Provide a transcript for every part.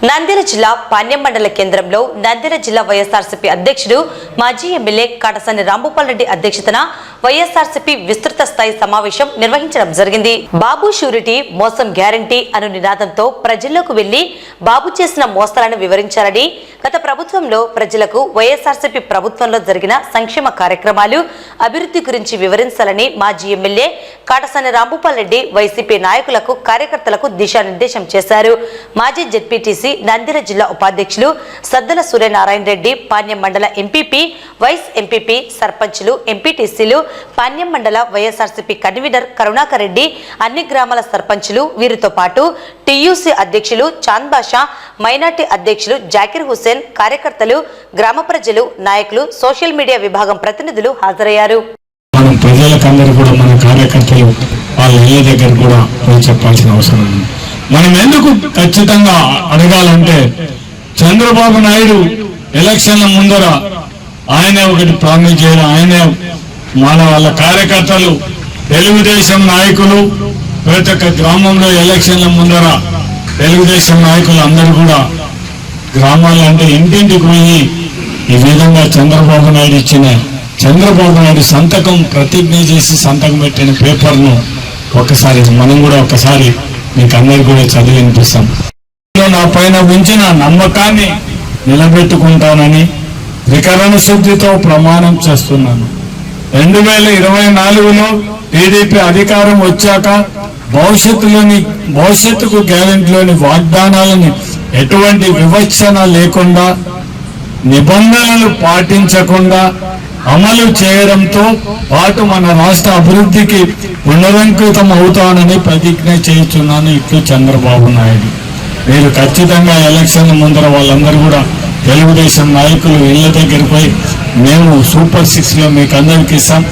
నంద్యాల జిల్లా పాణ్యం మండల కేంద్రంలో నంద్యాల జిల్లా వైఎస్ఆర్సీపీ అధ్యక్షుడు మాజీ ఎమ్మెల్యే కాటసాని రాంభూపాల్ రెడ్డి అధ్యక్షతన వైఎస్ఆర్సీపీ విస్తృత స్థాయి సమావేశం నిర్వహించడం జరిగింది. బాబు షూరిటీ మోసం గ్యారంటీ అను నినాదంతో ప్రజల్లోకి వెళ్ళి బాబు చేసిన మోసాలను వివరించాలని గత ప్రభుత్వంలో ప్రజలకు వైఎస్ఆర్సీపీ ప్రభుత్వంలో జరిగిన సంక్షేమ కార్యక్రమాలు అభివృద్ధి గురించి వివరించాలని మాజీ ఎమ్మెల్యే కాటసాని రాంభూపాల్ రెడ్డి వైసీపీ నాయకులకు కార్యకర్తలకు దిశానిర్దేశం చేశారు. మాజీ జెడ్పీటీసీ నందిర జిల్లా ఉపాధ్యక్షులు సద్దల సూర్యనారాయణ రెడ్డి పాణ్యం మండల ఎంపీపీ వైస్ ఎంపీపీ సర్పంచులు ఎంపీటీసీలు పాన్యం మండల వైఎస్ఆర్సీపీ కన్వీనర్ కరుణాకర్ రెడ్డి అన్ని గ్రామాల సర్పంచులు వీరితో పాటు టీయూసీ అధ్యక్షులు చాంద్ బాషా మైనార్టీ అధ్యక్షులు జాకిర్ హుసేన్ కార్యకర్తలు గ్రామ ప్రజలు నాయకులు సోషల్ మీడియా విభాగం ప్రతినిధులు హాజరయ్యారు. మనం ప్రజలకందరూ కూడా మన కార్యకర్తలు వాళ్ళ ఇళ్ళ దగ్గర కూడా పోయి చెప్పాల్సిన అవసరం ఉంది. మనం ఎందుకు ఖచ్చితంగా అడగాలంటే చంద్రబాబు నాయుడు ఎలక్షన్ల ముందర ఆయనే ఒకటి ప్రామిస్ చేయడం ఆయనే మన వాళ్ళ కార్యకర్తలు తెలుగుదేశం నాయకులు ప్రతి ఒక్క గ్రామంలో ఎలక్షన్ల ముందర తెలుగుదేశం నాయకులు అందరూ కూడా గ్రామాలు అంటే ఇంటింటికి పోయి ఈ విధంగా చంద్రబాబు నాయుడు ఇచ్చిన చంద్రబాబు నాయుడు సంతకం ప్రతిజ్ఞ చేసి సంతకం పెట్టిన పేపర్ను ఒకసారి మనం కూడా ఒకసారి మీకు అందరికి కూడా చదివి వినిపిస్తాం. నా పైన ఉంచిన నమ్మకాన్ని నిలబెట్టుకుంటానని వికరణ శుద్ధితో ప్రమాణం చేస్తున్నాను. రెండు వేల ఇరవై నాలుగులో టీడీపీ అధికారం వచ్చాక భవిష్యత్తులోని భవిష్యత్తుకు గ్యారెంటీలోని వాగ్దానాలని ఎటువంటి వివక్షణ లేకుండా నిబంధనలు పాటించకుండా అమలు చేయడంతో పాటు మన రాష్ట్ర అభివృద్ధికి పునరంకితం అవుతానని ప్రతిజ్ఞ చేస్తున్నాను ఇట్లు చంద్రబాబు నాయుడు. మీరు ఖచ్చితంగా ఎలక్షన్ ముందర వాళ్ళందరూ కూడా తెలుగుదేశం నాయకులు ఇళ్ళ దగ్గర పోయి మేము సూపర్ సిక్స్లో మీకు అందరికి ఇస్తాం.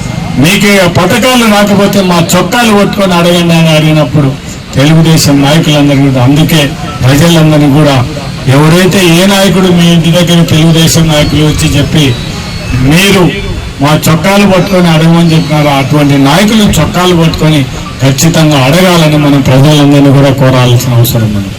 మీకు పథకాలు రాకపోతే మా చొక్కాలు పట్టుకొని అడగండి అని అడిగినప్పుడు తెలుగుదేశం నాయకులందరూ కూడా అందుకే ప్రజలందరినీ కూడా ఎవరైతే ఏ నాయకుడు మీ ఇంటి దగ్గర తెలుగుదేశం నాయకులు వచ్చి చెప్పి మీరు మా చొక్కాలు పట్టుకొని అడగమని చెప్పినారు అటువంటి నాయకులు చొక్కాలు పట్టుకొని ఖచ్చితంగా అడగాలని మనం ప్రజలందరినీ కూడా కోరాల్సిన అవసరం ఉంది.